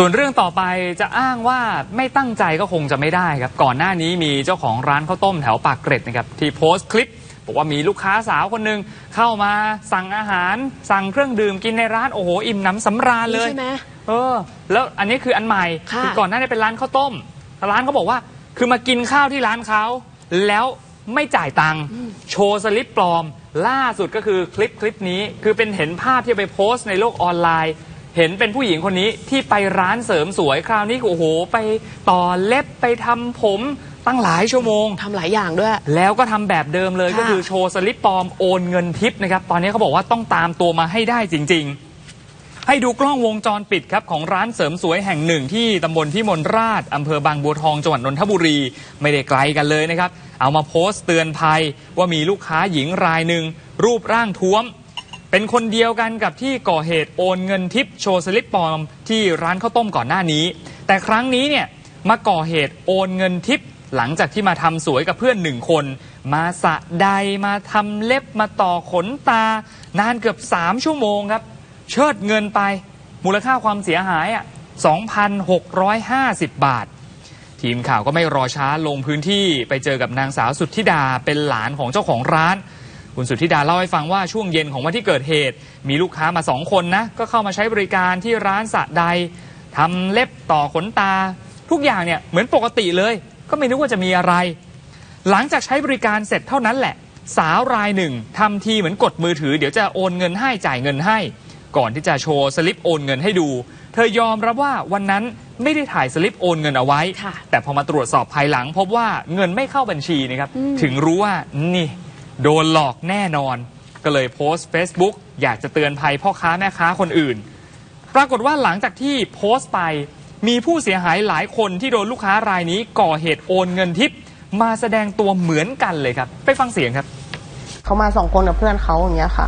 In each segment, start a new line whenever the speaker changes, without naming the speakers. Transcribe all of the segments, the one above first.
ส่วนเรื่องต่อไปจะอ้างว่าไม่ตั้งใจก็คงจะไม่ได้ครับ ก่อนหน้านี้มีเจ้าของร้านข้าวต้มแถวปากเกร็ดนะครับที่โพสต์คลิปบอกว่ามีลูกค้าสาวคนหนึ่งเข้ามาสั่งอาหาร สั่งเครื่องดื่มกินในร้านโอ้โหอิ่มหน้ำสำราญเลย
ใช่ไหม
เออ แล้วอันนี้คืออันใหม่
ค่ะ
อก่อนหน้านี้เป็นร้านข้าวต้ม ร้านเขาบอกว่า คือมากินข้าวที่ร้านเขาแล้วไม่จ่ายตังค์โชว์สลิปปลอม ล่าสุดก็คือคลิปคลิปนี้ คือเป็นเห็นภาพที่ไปโพสต์ในโลกออนไลน์ เห็นเป็นผู้หญิงคนนี้ที่ไปร้านเสริมสวยคราวนี้โอ้โห ไปต่อเล็บไปทำผมตั้งหลายชั่วโมง
ทำหลายอย่างด้วย
แล้วก็ทำแบบเดิมเลย
ค่ะ
ก็คือโชว์สลิปปลอมโอนเงินทิปนะครับ ตอนนี้เขาบอกว่าต้องตามตัวมาให้ได้จริง ๆ ให้ดูกล้องวงจรปิดครับของร้านเสริมสวยแห่งหนึ่งที่ตำบลพิมลราชอำเภอบางบัวทองจังหวัดนนทบุรี ไม่ได้ไกลกันเลยนะครับ เอามาโพสต์เตือนภัยว่ามีลูกค้าหญิงรายหนึ่งรูปร่างท้วม เป็นคนเดียวกันกับที่ก่อเหตุโอนเงินทิปโชว์สลิปปลอมที่ร้านข้าวต้มก่อนหน้านี้ แต่ครั้งนี้เนี่ยมาก่อเหตุโอนเงินทิปหลังจากที่มาทำสวยกับเพื่อนหนึ่งคน มาสะใดมาทำเล็บมาต่อขนตา นานเกือบ 3 ชั่วโมงครับ เชิดเงินไป มูลค่าความเสียหายอะ2,650 บาท ทีมข่าวก็ไม่รอช้าลงพื้นที่ไปเจอกับนางสาวสุทธิดาเป็นหลานของเจ้าของร้าน คุณสุทธิดาเล่าให้ฟังว่าช่วงเย็นของวันที่เกิดเหตุ มีลูกค้ามาสองคนนะ ก็เข้ามาใช้บริการที่ร้านสระใดทำเล็บต่อขนตา ทุกอย่างเนี่ยเหมือนปกติเลย ก็ไม่นึกว่าจะมีอะไร หลังจากใช้บริการเสร็จเท่านั้นแหละ สาวรายหนึ่งทำทีเหมือนกดมือถือ เดี๋ยวจะโอนเงินให้จ่ายเงินให้ ก่อนที่จะโชว์สลิปโอนเงินให้ดู เธอยอมรับว่าวันนั้นไม่ได้ถ่ายสลิปโอนเงินเอาไว้
ค่ะ
แต่พอมาตรวจสอบภายหลัง พบว่าเงินไม่เข้าบัญชีนะครับ
อืม
ถึงรู้ว่านี่ โดนหลอกแน่นอน ก็เลยโพสต์ Facebook อยากจะเตือนภัยพ่อค้าแม่ค้าคนอื่น ปรากฏว่าหลังจากที่โพสต์ไปมีผู้เสียหายหลายคนที่โดนลูกค้ารายนี้ก่อเหตุโอนเงินทิปมาแสดงตัวเหมือนกันเลยครับ ไปฟังเสียงครับ
เขามาสองคนกับเพื่อนเขาอย่างเงี้ยค่ะ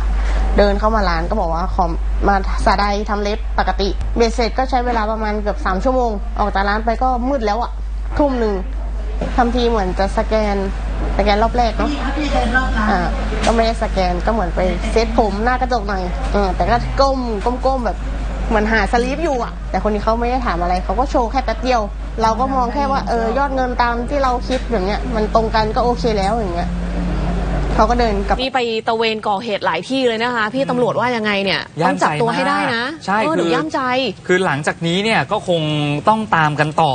เดินเข้ามาร้านก็บอกว่าขอมาสาใดทำเล็บปกติเบสเสร็จก็ใช้เวลาประมาณเกือบสามชั่วโมง ออกจากร้านไปก็มืดแล้วอะทุ่มหนึ่งทำทีเหมือนจะสแกน สแกนรอบแรกเนาะอ่าก็ไม่ได้สแกนก็เหมือนไปเซตผมหน้ากระจกหน่อยเออแต่ก็ก้มก้มๆแบบเหมือนหาสลีปอยู่อะแต่คนนี้เขาไม่ได้ถามอะไรเขาก็โชว์แค่แป๊บเดียว เราก็มองแค่ว่าเออยอดเงินตามที่เราคิดแบบเนี้ย มันตรงกันก็โอเคแล้วอย่างเงี้ยเขาก็เดินกลับ
นี่ไปตะเวนก่อเหตุหลายที่เลยนะคะ พี่ตำรวจว่ายังไงเนี่ย
ย่า
ต้อ
ม
งจับตัว
ใจมาก
ให้ได้นะ
ใช่
เออหนู
คือ
ย่ามใจ
คือหลังจากนี้เนี่ยก็คงต้องตามกันต่อ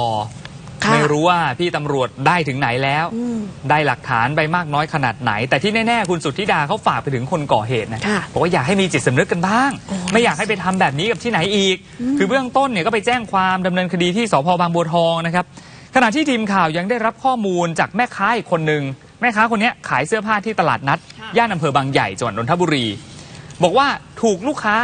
ค่ะ
ไม่รู้ว่าพี่ตำรวจได้ถึงไหนแล้ว
อืม
ได้หลักฐานไปมากน้อยขนาดไหน แต่ที่แน่ๆคุณสุทธิดาเขาฝากไปถึงคนก่อเหตุนะ
ค่ะ
บอกว่าอยากให้มีจิตสำนึกกันบ้าง
โอ้ย
ไม่อยากให้ไปทำแบบนี้กับที่ไหนอีก คือเบื้องต้นเนี่ยก็ไปแจ้งความดำเนินคดีที่สพบางบัวทองนะครับขณะที่ทีมข่าวยังได้รับข้อมูลจากแม่ค้าอีกคนหนึ่งแม่ค้าคนเนี้ยขายเสื้อผ้าที่ตลาดนัด ย่านอำเภอบางใหญ่จังหวัดนนทบุรี บอกว่าถูกลูกค้า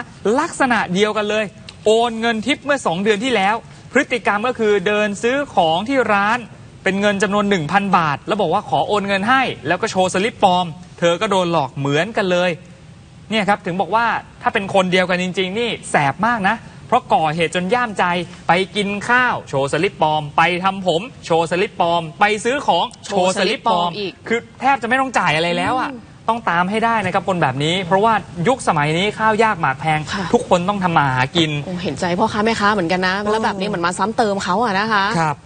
ลักษณะเดียวกันเลย โอนเงินทิปเมื่อ 2 เดือนที่แล้ว พฤติกรรมก็คือเดินซื้อของที่ร้านเป็นเงินจำนวน 1,000 บาท แล้วบอกว่าขอโอนเงินให้ แล้วก็โชว์สลิปปลอม เธอก็โดนหลอกเหมือนกันเลยเนี่ยครับถึงบอกว่าถ้าเป็นคนเดียวกันจริง ๆ นี่แสบมากนะ เพราะก่อเหตุจนย่ามใจไปกินข้าว โชว์สลิปปลอม ไปทำผม โชว์สลิปปลอม ไปซื้อของโชว์สลิปปลอม
อีก
คือแทบจะไม่ต้องจ่ายอะไรแล้วอะ ต้องตามให้ได้นะครับคนแบบนี้ เพราะว่ายุคสมัยนี้ข้าวยากหมากแพง
ค่ะ
ทุกคนต้องทำมาหากิน
โอ้เห็นใจพ่อค้าแม่ค้าเหมือนกันนะ แล้วแบบนี้เหมือนมาซ้ำเติมเขาอะนะคะ
ครับ